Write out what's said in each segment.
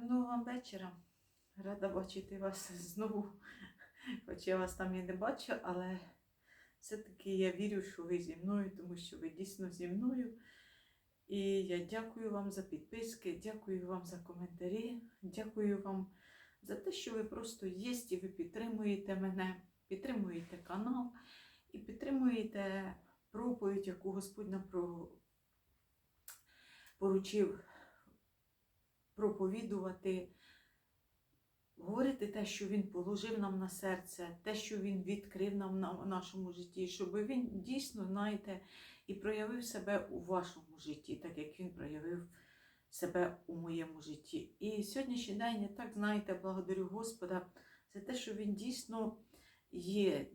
Гарного вам вечора. Рада бачити вас знову. Хоч я вас там і не бачу, але все-таки я вірю, що ви зі мною, тому що ви дійсно зі мною. І я дякую вам за підписки, дякую вам за коментарі, дякую вам за те, що ви просто є і ви підтримуєте мене, підтримуєте канал і підтримуєте проповідь, яку Господь нам поручив проповідувати, говорити те, що Він положив нам на серце, те, що Він відкрив нам на нашому житті, щоб він дійсно, знаєте, і проявив себе у вашому житті, так як він проявив себе у моєму житті. І сьогоднішній день я так знаєте, благодарю Господа за те, що Він дійсно є.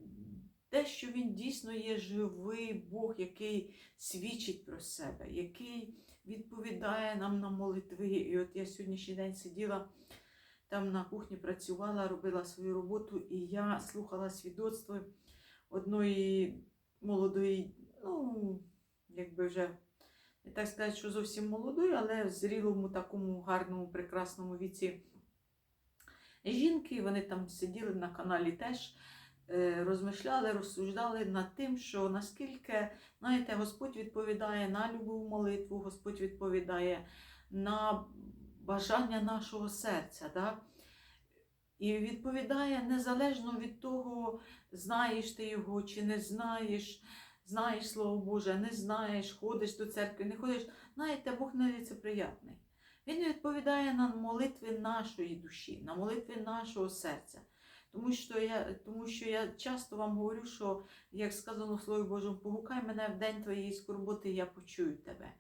Те, що він дійсно є живий Бог, який свідчить про себе, який відповідає нам на молитви. І от я сьогоднішній день сиділа там на кухні, працювала, робила свою роботу, і я слухала свідоцтво одної молодої, ну, якби вже не так сказати, що зовсім молодої, але в зрілому, такому гарному, прекрасному віці жінки. Вони там сиділи на каналі теж. Е, Розмишляли, розсуждали над тим, що наскільки, знаєте, Господь відповідає на любу молитву, Господь відповідає на бажання нашого серця. Да? І відповідає незалежно від того, знаєш ти його чи не знаєш, знаєш Слово Боже, не знаєш, ходиш до церкви, не ходиш. Знаєте, Бог неліцеприятний. Він відповідає на молитви нашої душі, на молитви нашого серця. Тому що я, тому що я часто вам говорю, що, як сказано в Слові Божому, погукай мене в день твоєї скорботи, я почую тебе.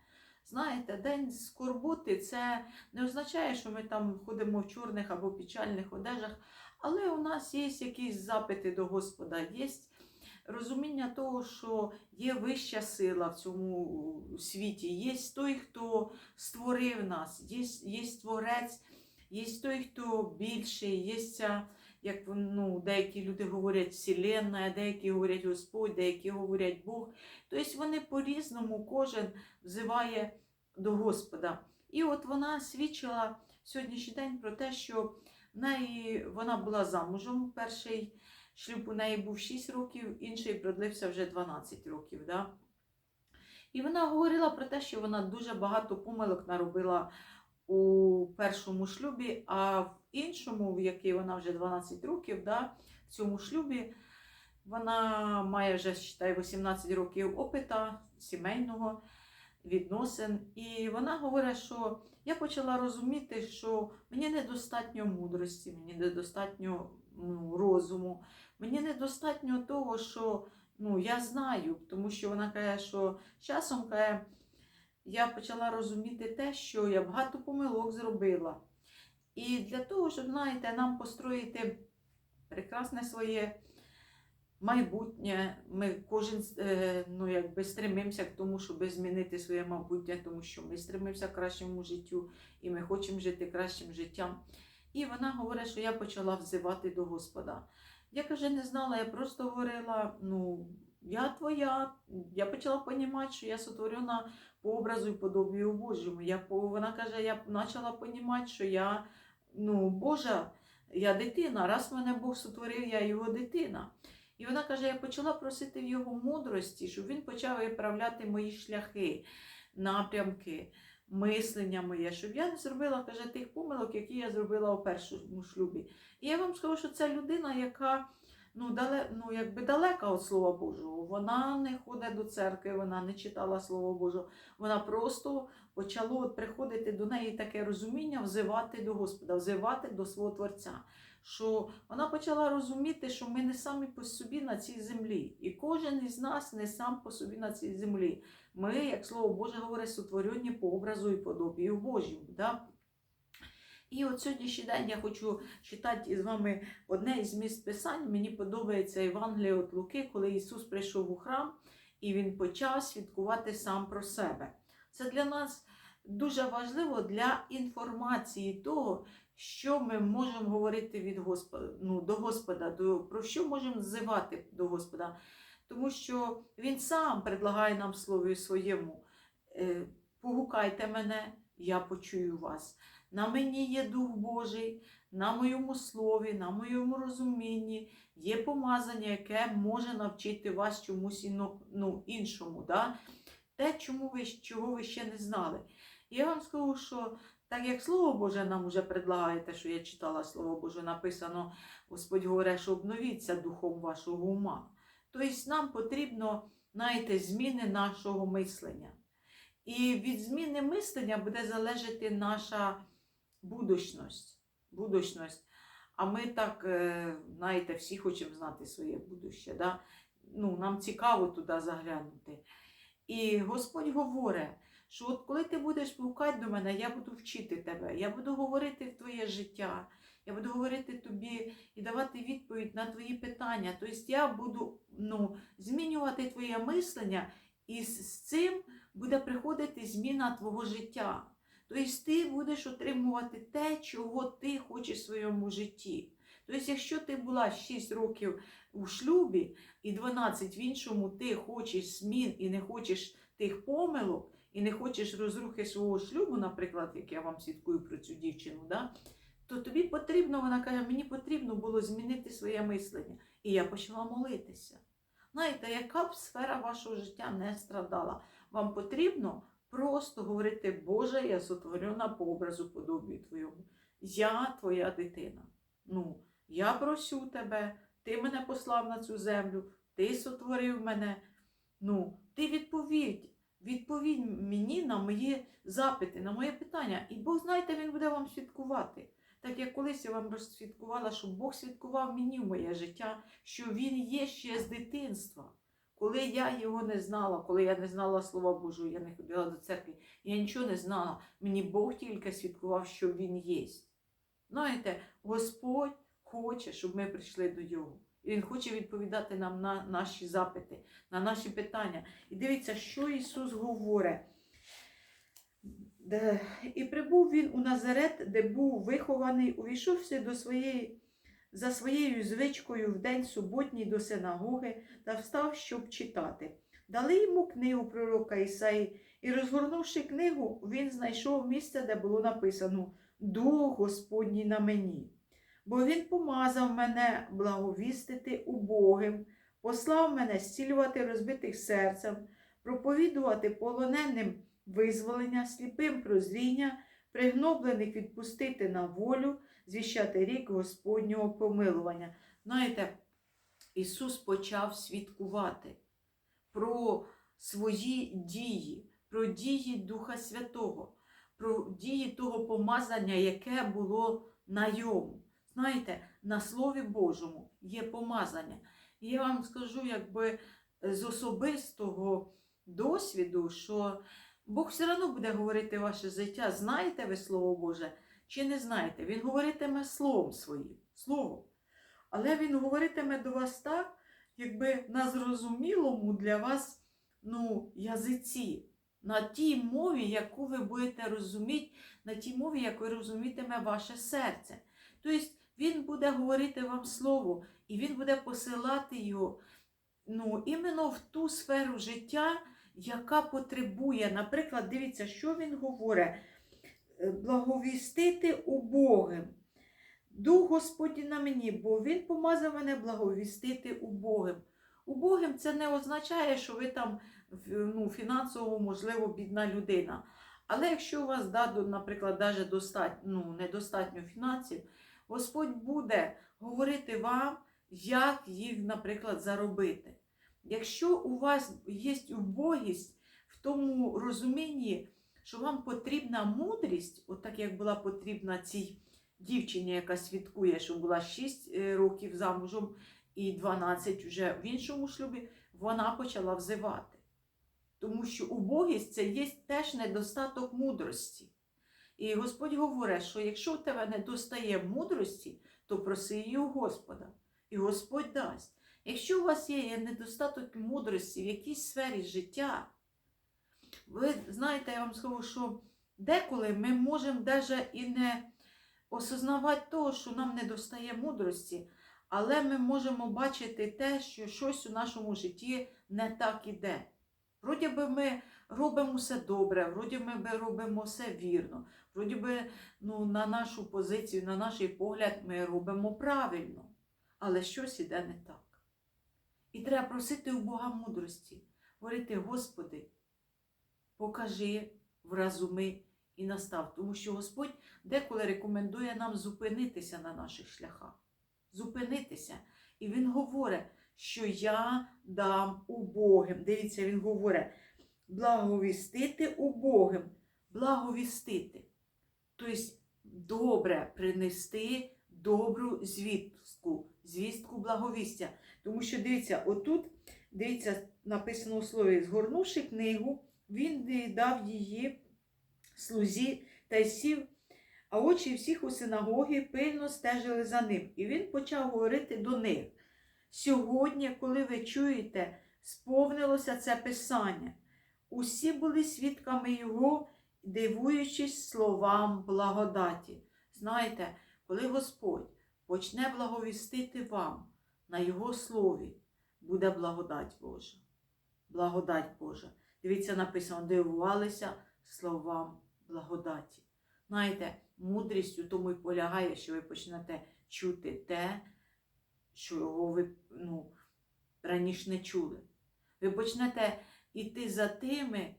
Знаєте, день скорботи це не означає, що ми там ходимо в чорних або печальних одежах, але у нас є якісь запити до Господа, є розуміння того, що є вища сила в цьому світі, є той, хто створив нас, є, є творець, є той, хто більший, є ця, як ну, деякі люди говорять Вселенна, деякі говорять Господь, деякі говорять Бог. Тобто вони по-різному кожен взиває до Господа. І от вона свідчила сьогоднішній день про те, що в неї вона була замужем. Перший шлюб у неї був 6 років, інший продлився вже 12 років. Да? І вона говорила про те, що вона дуже багато помилок наробила у першому шлюбі, а в іншому, в який вона вже 12 років, да, в цьому шлюбі вона має вже считай, 18 років опита сімейного відносин. І вона говорить, що я почала розуміти, що мені недостатньо мудрості, мені недостатньо ну, розуму, мені недостатньо того, що ну, я знаю, тому що вона каже, що часом каже, я почала розуміти те, що я багато помилок зробила. І для того, щоб, знаєте, нам построїти прекрасне своє майбутнє, ми кожен е, ну, якби стремимося к тому, щоб змінити своє майбутнє, тому що ми стремимося к кращому життю і ми хочемо жити кращим життям. І вона говорить, що я почала взивати до Господа. Я каже, не знала, я просто говорила, ну, я твоя. Я почала розуміти, що я сотворена по образу і подобію Божому. Я, вона каже, я почала розуміти, що я ну, Божа, я дитина. Раз мене Бог сотворив, я його дитина. І вона каже, я почала просити в його мудрості, щоб він почав виправляти мої шляхи, напрямки, мислення моє, щоб я не зробила, каже, тих помилок, які я зробила у першому шлюбі. І я вам скажу, що це людина, яка ну, дале, ну, якби далека від Слова Божого. Вона не ходить до церкви, вона не читала Слово Божого. Вона просто почало от приходити до неї таке розуміння, взивати до Господа, взивати до свого Творця. Що вона почала розуміти, що ми не самі по собі на цій землі, і кожен із нас не сам по собі на цій землі. Ми, як слово Боже говорить, сотворені по образу і подобію Божому. Да? І от сьогоднішній день я хочу читати із вами одне із місць Писань. Мені подобається Євангеліє від Луки, коли Ісус прийшов у храм і Він почав свідкувати сам про себе. Це для нас дуже важливо для інформації того, що ми можемо говорити від Господа, ну, до Господа, до, про що можемо ззивати до Господа. Тому що Він сам предлагає нам слові своєму. е, Погукайте мене, я почую вас. На мені є Дух Божий, на моєму слові, на моєму розумінні є помазання, яке може навчити вас чомусь ну, іншому. Да? Те, чому ви, чого ви ще не знали. Я вам скажу, що так як Слово Боже нам уже предлагає, те, що я читала Слово Боже, написано, Господь говорить, що обновіться духом вашого ума. Тобто нам потрібно, знаєте, зміни нашого мислення. І від зміни мислення буде залежати наша будущність. будущність. А ми так, е, знаєте, всі хочемо знати своє будуще. Да? Ну, нам цікаво туди заглянути. І Господь говорить, що от коли ти будеш пукати до мене, я буду вчити тебе, я буду говорити в твоє життя, я буду говорити тобі і давати відповідь на твої питання. Тобто я буду ну, змінювати твоє мислення, і з цим буде приходити зміна твого життя. Тобто ти будеш отримувати те, чого ти хочеш в своєму житті. Тобто, якщо ти була 6 років у шлюбі і 12 в іншому, ти хочеш змін і не хочеш тих помилок, і не хочеш розрухи свого шлюбу, наприклад, як я вам свідкую про цю дівчину, да? то тобі потрібно, вона каже, мені потрібно було змінити своє мислення. І я почала молитися. Знаєте, яка б сфера вашого життя не страдала, вам потрібно просто говорити, Боже, я сотворена по образу подобію Твоєму. Я твоя дитина. Ну, я просю тебе, ти мене послав на цю землю, ти сотворив мене. Ну, ти відповідь, відповідь мені на мої запити, на моє питання. І Бог, знаєте, Він буде вам свідкувати. Так як колись я вам розсвідкувала, що Бог свідкував мені в моє життя, що Він є ще з дитинства. Коли я його не знала, коли я не знала Слова Божого, я не ходила до церкви, я нічого не знала. Мені Бог тільки свідкував, що Він є. Знаєте, Господь хоче, щоб ми прийшли до Його. І Він хоче відповідати нам на наші запити, на наші питання. І дивіться, що Ісус говорить. І прибув він у Назарет, де був вихований, увійшовся до своєї, за своєю звичкою в день суботній до синагоги та встав, щоб читати. Дали йому книгу пророка Ісаї, і, розгорнувши книгу, він знайшов місце, де було написано Дух Господній на мені. Бо він помазав мене благовістити убогим, послав мене зцілювати розбитих серцем, проповідувати полоненим визволення, сліпим прозріння, пригноблених відпустити на волю, звіщати рік Господнього помилування. Знаєте, Ісус почав свідкувати про свої дії, про дії Духа Святого, про дії того помазання, яке було на йому. Знаєте, на Слові Божому є помазання. І я вам скажу, якби з особистого досвіду, що Бог все одно буде говорити ваше життя. Знаєте ви Слово Боже чи не знаєте? Він говоритиме словом своїм, словом. Але він говоритиме до вас так, якби на зрозумілому для вас ну, язиці, на тій мові, яку ви будете розуміти, на тій мові, яку розумітиме ваше серце. Тобто він буде говорити вам слово, і він буде посилати його ну, іменно в ту сферу життя, яка потребує. Наприклад, дивіться, що він говорить: благовістити убогим. Дух Господній на мені, бо Він помазав мене благовістити убогим. Убогим це не означає, що ви там ну, фінансово, можливо, бідна людина. Але якщо у вас, да, наприклад, даже достатньо, ну, недостатньо фінансів, Господь буде говорити вам, як їх, наприклад, заробити. Якщо у вас є убогість в тому розумінні, що вам потрібна мудрість, от так як була потрібна цій дівчині, яка свідкує, що була 6 е, років замужем і 12 вже в іншому шлюбі, вона почала взивати. Тому що убогість це є теж недостаток мудрості. І Господь говорить, що якщо в тебе не достає мудрості, то проси її у Господа, і Господь дасть. Якщо у вас є недостаток мудрості в якійсь сфері життя, ви знаєте, я вам скажу, що деколи ми можемо навіть і не осознавати того, що нам не достає мудрості, але ми можемо бачити те, що щось у нашому житті не так іде. Вроді би ми робимо все добре, вроді ми робимо все вірно, вроді би ну, на нашу позицію, на наш погляд, ми робимо правильно, але щось іде не так. І треба просити у Бога мудрості, говорити, Господи, покажи, вразуми і настав. Тому що Господь деколи рекомендує нам зупинитися на наших шляхах. Зупинитися. І Він говорить, що я дам убогим. Дивіться, він говорить, благовістити убогим, благовістити. Тобто добре принести добру звістку, звістку благовістя. Тому що дивіться, отут, дивіться, написано у слові, згорнувши книгу, він е, дав її слузі та й сів, а очі всіх у синагогі пильно стежили за ним. І він почав говорити до них. Сьогодні, коли ви чуєте, сповнилося це писання. Усі були свідками його, дивуючись словам благодаті. Знаєте, коли Господь почне благовістити вам на Його слові, буде благодать Божа. Благодать Божа. Дивіться, написано, дивувалися словам благодаті. Знаєте, мудрість у тому і полягає, що ви почнете чути те, чого ви ну, раніше не чули. Ви почнете йти за тими,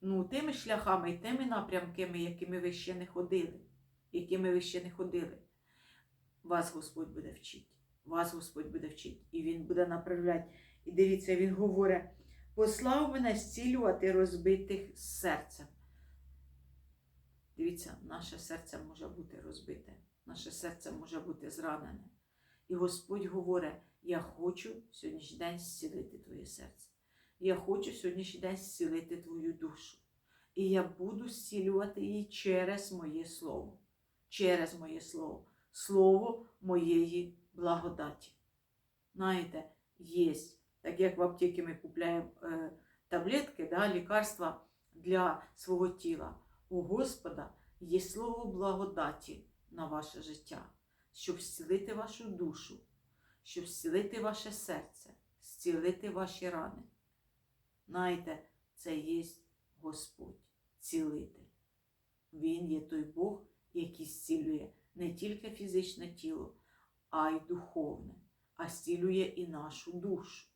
ну, тими шляхами і тими напрямками, якими ви ще не ходили, якими ви ще не ходили. Вас Господь буде вчити. Вас Господь буде вчити. І Він буде направляти. І дивіться, Він говорить, послав мене зцілювати розбитих серцем. Дивіться, наше серце може бути розбите, наше серце може бути зранене. І Господь говорить: я хочу сьогоднішній день зцілити твоє серце. Я хочу сьогоднішній день зцілити твою душу. І я буду зцілювати її через моє слово. Через моє слово. Слово моєї благодаті. Знаєте, є, так як в аптеці ми купляємо е, таблетки, да, лікарства для свого тіла. У Господа є слово благодаті на ваше життя, щоб зцілити вашу душу, щоб зцілити ваше серце, зцілити ваші рани. Знаєте, це є Господь, цілитель. Він є той Бог, який зцілює не тільки фізичне тіло, а й духовне, а зцілює і нашу душу.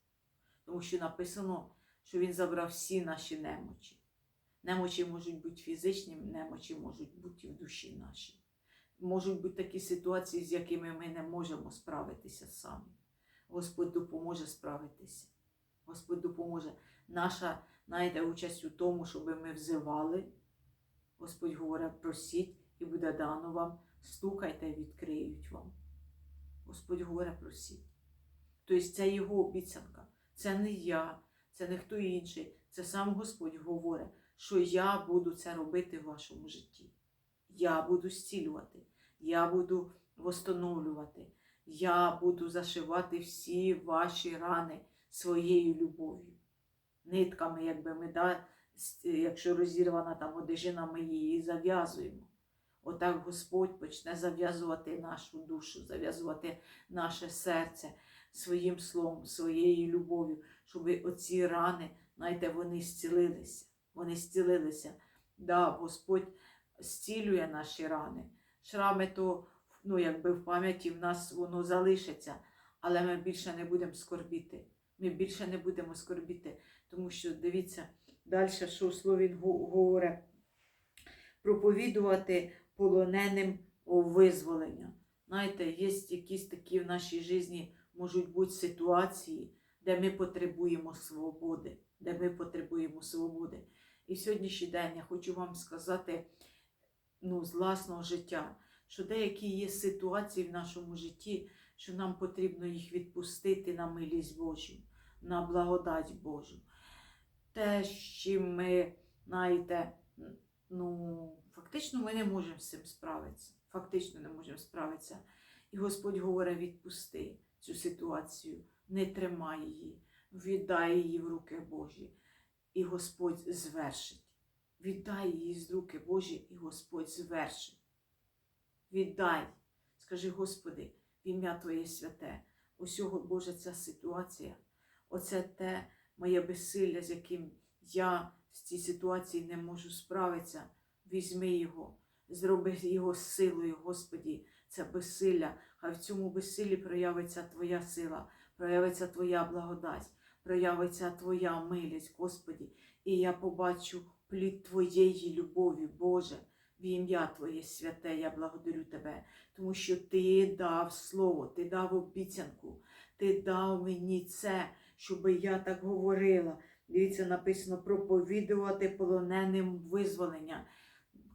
Тому що написано, що Він забрав всі наші немочі. Немочі можуть бути фізичні, немочі можуть бути в душі нашій. Можуть бути такі ситуації, з якими ми не можемо справитися самі. Господь допоможе справитися. Господь допоможе. Наша знаєте, участь у тому, щоб ми взивали. Господь говорить, просіть і буде дано вам, стукайте відкриють вам. Господь говорить, просіть. Тобто це його обіцянка. Це не я, це не хто інший. Це сам Господь говорить, що я буду це робити в вашому житті. Я буду зцілювати, я буду восстановлювати, я буду зашивати всі ваші рани своєю любов'ю. Нитками, якби ми, да, якщо розірвана там одежина, ми її зав'язуємо. Отак Господь почне зав'язувати нашу душу, зав'язувати наше серце своїм словом, своєю любов'ю, щоб оці рани, знаєте, вони зцілилися. Вони зцілилися. Да, Господь зцілює наші рани. Шрами то, ну, якби в пам'яті в нас воно залишиться, але ми більше не будемо скорбіти. Ми більше не будемо скорбіти, тому що дивіться, далі, що слові говорить, проповідувати полоненим визволення. Знаєте, є якісь такі в нашій житті можуть бути ситуації, де ми потребуємо свободи, де ми потребуємо свободи. І сьогоднішній день я хочу вам сказати ну, з власного життя, що деякі є ситуації в нашому житті, що нам потрібно їх відпустити на милість Божу, на благодать Божу. Те, з чим ми, знаєте, ну, фактично ми не можемо з цим справитися. Фактично не можемо справитися. І Господь говорить: відпусти цю ситуацію, не тримай її, віддай її в руки Божі, і Господь звершить. Віддай її з руки Божі, і Господь звершить. Віддай. Скажи, Господи, в ім'я Твоє святе, усього Боже, ця ситуація, оце те моє безсилля, з яким я в цій ситуації не можу справитися. Візьми його, зроби його силою, Господі, це безсилля. Хай в цьому безсиллі проявиться Твоя сила, проявиться Твоя благодать, проявиться Твоя милість, Господі. І я побачу плід Твоєї любові, Боже, в ім'я Твоє святе, я благодарю Тебе, тому що Ти дав слово, Ти дав обіцянку, Ти дав мені це, щоб я так говорила. Дивіться, написано проповідувати полоненим визволення.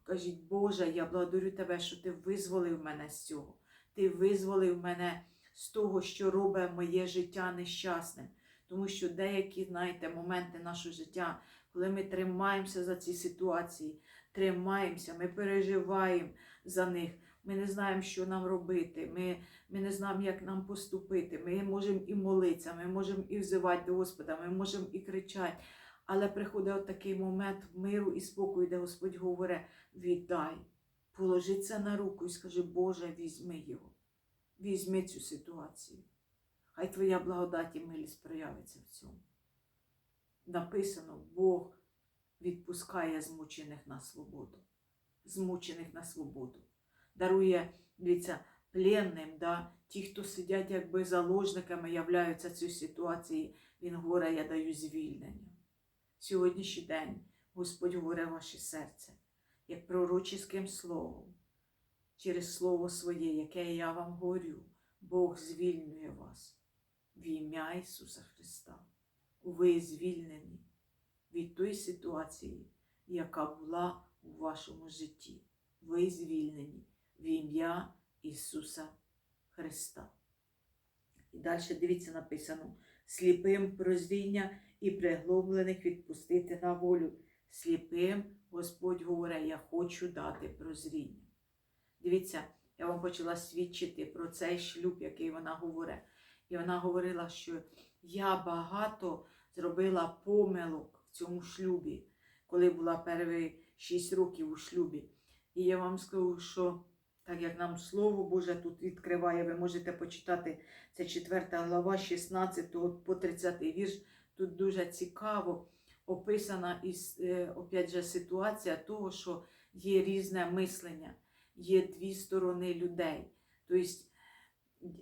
Кажіть, Боже, я благодарю Тебе, що Ти визволив мене з цього. Ти визволив мене з того, що робить моє життя нещасним. Тому що деякі, знаєте, моменти нашого життя, коли ми тримаємося за ці ситуації, тримаємося, ми переживаємо за них. Ми не знаємо, що нам робити, ми, ми не знаємо, як нам поступити. Ми можемо і молитися, ми можемо і взивати до Господа, ми можемо і кричати. Але приходить от такий момент миру і спокою, де Господь говорить: віддай, положи це на руку і скажи, Боже, візьми його, візьми цю ситуацію. Хай Твоя благодать і милість проявиться в цьому. Написано, Бог відпускає змучених на свободу, змучених на свободу. Дарує, дивіться, пленним, да? ті, хто сидять якби заложниками, являються цій ситуації, Він говорить, я даю звільнення. Сьогоднішній день Господь говорить ваше серце, як пророческим словом, через Слово Своє, яке я вам говорю, Бог звільнює вас в ім'я Ісуса Христа. Ви звільнені від тої ситуації, яка була у вашому житті. Ви звільнені в ім'я Ісуса Христа. І далі дивіться, написано: сліпим прозріння і приглоблених відпустити на волю. Сліпим Господь говорить, я хочу дати прозріння. Дивіться, я вам почала свідчити про цей шлюб, який вона говорить. І вона говорила, що я багато зробила помилок в цьому шлюбі, коли була перші 6 років у шлюбі. І я вам скажу, що так як нам Слово Боже тут відкриває, ви можете почитати це 4 глава, 16 по 30 вірш. Тут дуже цікаво описана із, е, опять же, ситуація того, що є різне мислення, є дві сторони людей. Тобто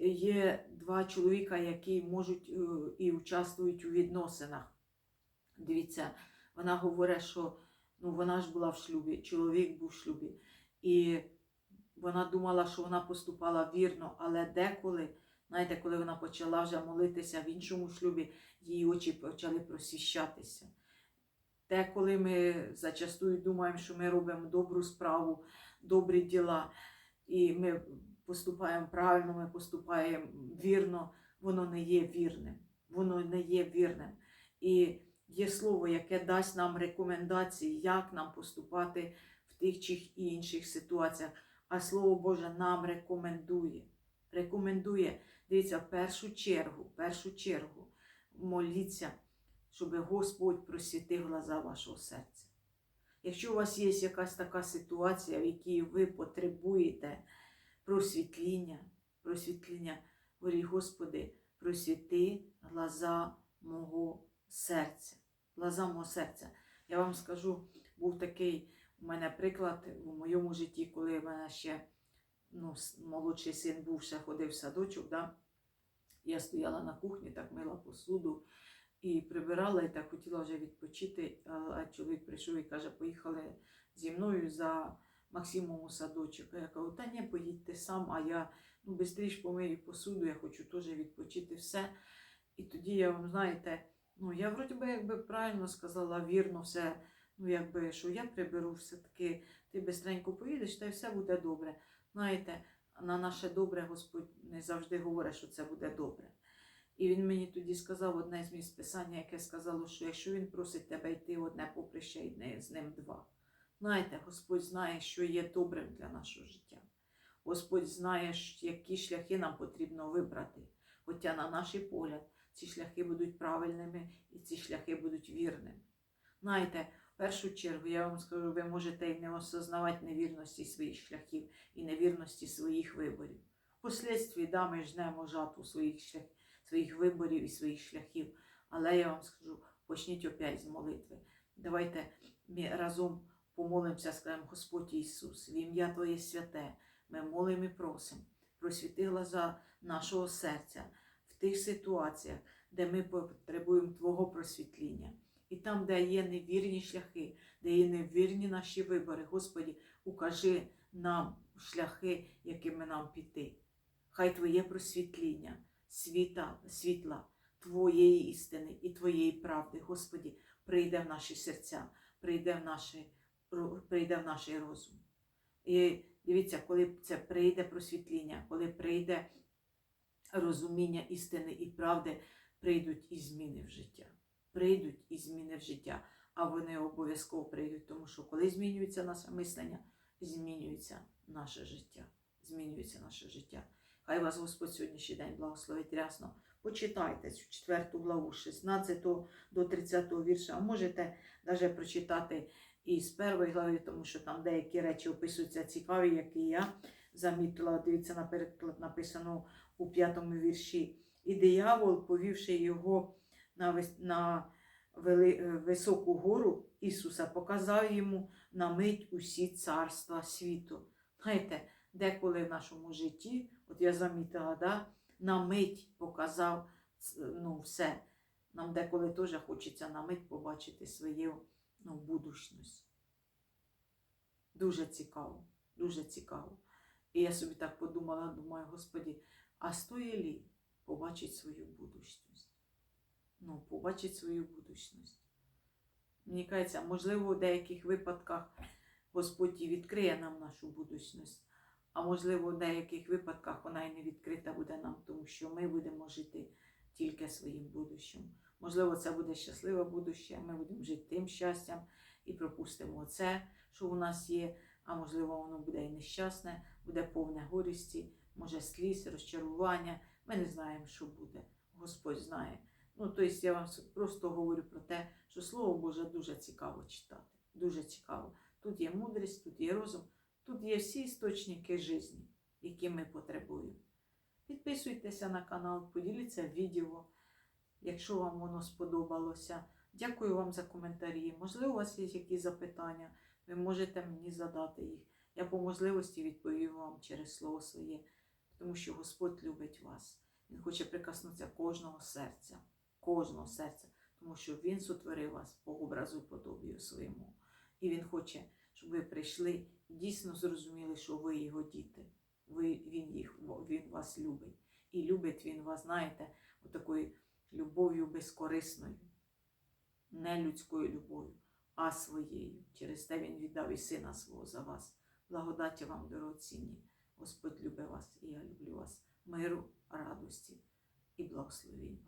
є два чоловіка, які можуть е, і участвують у відносинах. Дивіться, вона говорить, що ну, вона ж була в шлюбі, чоловік був в шлюбі. І вона думала, що вона поступала вірно, але деколи, знаєте, коли вона почала вже молитися в іншому шлюбі, її очі почали просвіщатися. Деколи ми зачастую думаємо, що ми робимо добру справу, добрі діла, і ми поступаємо правильно, ми поступаємо вірно, воно не є вірним. Воно не є вірним. І є слово, яке дасть нам рекомендації, як нам поступати в тих чи інших ситуаціях. А Слово Боже нам рекомендує. Рекомендує, дивіться, в першу чергу, в першу чергу моліться, щоб Господь просвітив глаза вашого серця. Якщо у вас є якась така ситуація, в якій ви потребуєте просвітління, просвітління, говоріть, Господи, просвіти глаза мого серця. Глаза мого серця. Я вам скажу, був такий у мене приклад у моєму житті, коли в мене ще ну, молодший син був, ще ходив в садочок. Да? Я стояла на кухні, так мила посуду і прибирала, і так хотіла вже відпочити. А чоловік прийшов і каже, поїхали зі мною за Максимом у садочок. Я кажу, та ні, поїдьте сам, а я ну, швидше помию посуду, я хочу теж відпочити все. І тоді я вам знаєте, ну я вроді би якби правильно сказала, вірно все. Ну, якби що я приберу все-таки, ти бистренько поїдеш, та й все буде добре. Знаєте, на наше добре Господь не завжди говорить, що це буде добре. І він мені тоді сказав одне з місць писання, яке сказало, що якщо він просить тебе йти одне поприще, йди з ним два. Знаєте, Господь знає, що є добрим для нашого життя. Господь знає, які шляхи нам потрібно вибрати. Хоча, на наш погляд, ці шляхи будуть правильними і ці шляхи будуть вірними. Знаєте, в першу чергу я вам скажу, ви можете і не осознавати невірності своїх шляхів і невірності своїх виборів. Впоследстві, да, ми жнемо жатву своїх шляхів своїх виборів і своїх шляхів. Але я вам скажу, почніть опять з молитви. Давайте ми разом помолимося, скажемо, Господь Ісус, в ім'я Твоє святе. Ми молимо і просимо, просвіти глаза нашого серця в тих ситуаціях, де ми потребуємо Твого просвітління. І там, де є невірні шляхи, де є невірні наші вибори, Господі, укажи нам шляхи, якими нам піти. Хай Твоє просвітління, світа, світла, Твоєї істини і Твоєї правди, Господі, прийде в наші серця, прийде в, наші, прийде в наш розум. І дивіться, коли це прийде просвітління, коли прийде розуміння істини і правди, прийдуть і зміни в життя. Прийдуть і зміни в життя, а вони обов'язково прийдуть, тому що коли змінюється наше мислення, змінюється наше життя. Змінюється наше життя. Хай вас Господь сьогоднішній день благословить рясно. Почитайте цю четверту главу, 16 до 30 вірша. А можете навіть прочитати і з першої глави, тому що там деякі речі описуються цікаві, які я замітила. Дивіться, наперед написано у п'ятому вірші. І диявол, повівши його на, на високу гору Ісуса, показав йому на мить усі царства світу. Знаєте, деколи в нашому житті, от я замітила, да, на мить показав ну, все. Нам деколи теж хочеться на мить побачити свою ну, будущність. Дуже цікаво, дуже цікаво. І я собі так подумала, думаю, Господі, а стоїть лі побачити свою будущність? Ну, побачити свою будущність. Мені кажеться, можливо, в деяких випадках Господь і відкриє нам нашу будущність, а можливо, в деяких випадках вона і не відкрита буде нам, тому що ми будемо жити тільки своїм будущим. Можливо, це буде щасливе будуще, ми будемо жити тим щастям і пропустимо це, що у нас є, а можливо, воно буде і нещасне, буде повне горісті, може сліз, розчарування. Ми не знаємо, що буде. Господь знає. Ну, тобто я вам просто говорю про те, що Слово Боже дуже цікаво читати. Дуже цікаво. Тут є мудрість, тут є розум, тут є всі істочники житті, які ми потребуємо. Підписуйтеся на канал, поділіться відео, якщо вам воно сподобалося. Дякую вам за коментарі. Можливо, у вас є якісь запитання, ви можете мені задати їх. Я по можливості відповім вам через слово своє, тому що Господь любить вас. Він хоче прикоснутися кожного серця, кожного серця, тому що Він сотворив вас по образу і подобію своєму. І Він хоче, щоб ви прийшли дійсно зрозуміли, що ви його діти. Ви, він, їх, він вас любить. І любить він вас, знаєте, отакою любов'ю безкорисною, не людською любов'ю, а своєю. Через те він віддав і сина свого за вас. Благодаті вам, дорогоцінні. Господь любить вас, і я люблю вас. Миру, радості і благословінь.